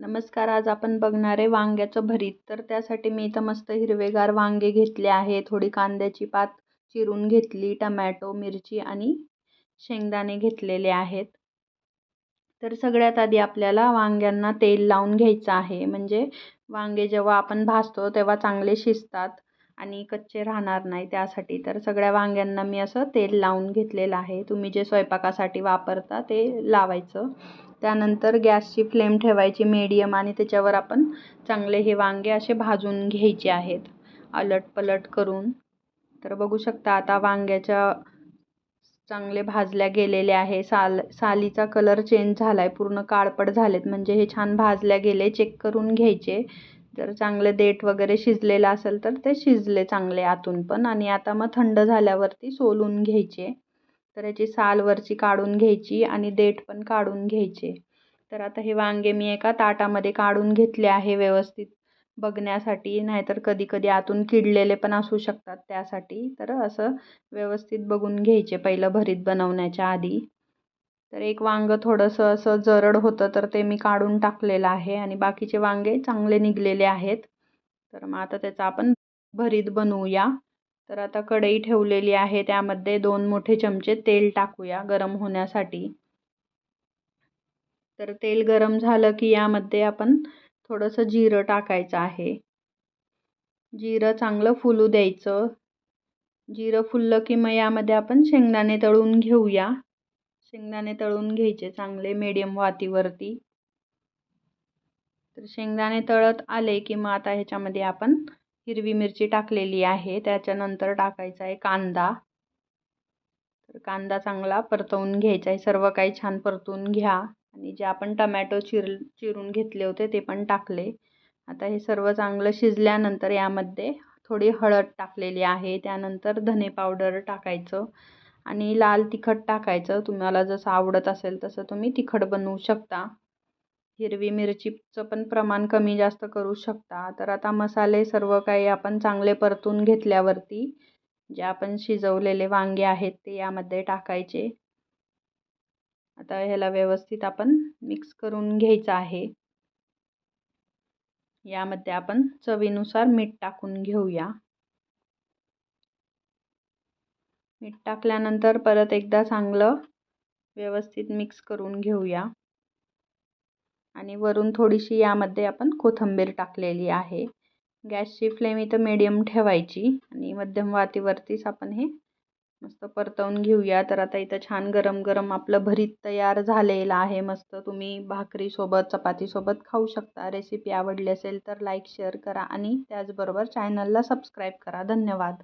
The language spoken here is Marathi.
नमस्कार आज आपण बघणार आहे वांग्याचं भरीत. तर त्यासाठी मी इथं मस्त हिरवेगार वांगे घेतले आहे थोडी कांद्याची पात चिरून घेतली टमॅटो मिरची आणि शेंगदाणे घेतलेले आहेत. तर सगळ्यात आधी आपल्याला वांग्यांना तेल लावून घ्यायचं आहे. म्हणजे वांगे जेव्हा आपण भाजतो तेव्हा चांगले शिजतात. आणि कच्चे राहणार नाही त्यासाठी. तर सगळ्या वांग्यांना मी असं तेल लावून घेतलेलं आहे. तुम्ही जे स्वयंपाकासाठी वापरता ते लावायचं. त्यानंतर गॅसची फ्लेम ठेवायची मीडियम आणि त्याच्यावर आपण चांगले हे वांगे असे भाजून घ्यायचे आहेत. अलट पलट करून. तर बघू शकता आता वांग्याच्या चांगले भाजल्या गेलेले आहे साल सालीचा कलर चेंज झाला आहे पूर्ण काळपट झालेत. म्हणजे हे छान भाजल्या गेले. चेक करून घ्यायचे. जर चांगले देठ वगैरे शिजलेलं असेल तर ते शिजले चांगले आतून पण. आणि आता मग थंड झाल्यावरती सोलून घ्यायचे. तर याची साल वरची काढून घ्यायची आणि देठ पण काढून घ्यायचे. तर आता हे वांगे मी एका ताटामध्ये काढून घेतले आहे व्यवस्थित बघण्यासाठी. नाहीतर कधी कधी आतून किडलेले पण असू शकतात त्यासाठी. तर असं व्यवस्थित बघून घ्यायचे पहिलं भरीत बनवण्याच्या आधी. तर एक वांगं थोडंसं असं जरड होतं तर ते मी काढून टाकलेलं आहे आणि बाकीचे वांगे चांगले निघलेले आहेत. तर मग आता त्याचा आपण भरीत बनवूया. तर आता कढई ठेवलेली आहे त्यामध्ये दोन मोठे चमचे तेल टाकूया गरम होण्यासाठी. तर तेल गरम झालं की यामध्ये आपण थोडंसं जिरं टाकायचं आहे. जिरं चांगलं फुलू द्यायचं. जिरं फुललं की मग यामध्ये आपण शेंगदाणे तळून घेऊया. शेंगदाणे तळून घ्यायचे चांगले मीडियम वातीवरती. तर शेंगदाणे तळत आले की मग आता ह्याच्यामध्ये आपण हिरवी मिरची टाकलेली आहे. त्याच्यानंतर टाकायचा आहे कांदा. तर कांदा चांगला परतवून घ्यायचा आहे. सर्व काही छान परतवून घ्या. आणि जे आपण टमॅटो चिर चिरून घेतले होते ते पण टाकले. आता हे सर्व चांगलं शिजल्यानंतर यामध्ये थोडी हळद टाकलेली आहे. त्यानंतर धने पावडर टाकायचं. आणि लाल तिखट टाकायचं. तुम्हाला जसं आवडत असेल तसं तुम्ही तिखट बनवू शकता. हिरवी मिरचीचं पण प्रमाण कमी जास्त करू शकता. तर आता मसाले सर्व काही आपण चांगले परतून घेतल्यावरती जे आपण शिजवलेले वांगे आहेत ते यामध्ये टाकायचे. आता ह्याला व्यवस्थित आपण मिक्स करून घ्यायचं आहे. यामध्ये आपण चवीनुसार मीठ टाकून घेऊया. मीठ टाकल्यानंतर परत एकदा चांगलं व्यवस्थित मिक्स करून घेऊया. आणि वरून थोडीशी यामध्ये आपण कोथिंबीर टाकलेली आहे. गॅसची फ्लेम इथं मीडियम ठेवायची आणि मध्यम वातीवरतीच आपण हे मस्त परतवून घेऊया. तर आता इथं छान गरम गरम आपलं भरीत तयार झालेलं आहे. मस्त तुम्ही भाकरीसोबत चपातीसोबत खाऊ शकता. रेसिपी आवडली असेल तर लाईक शेअर करा आणि त्याचबरोबर चॅनलला सबस्क्राईब करा. धन्यवाद.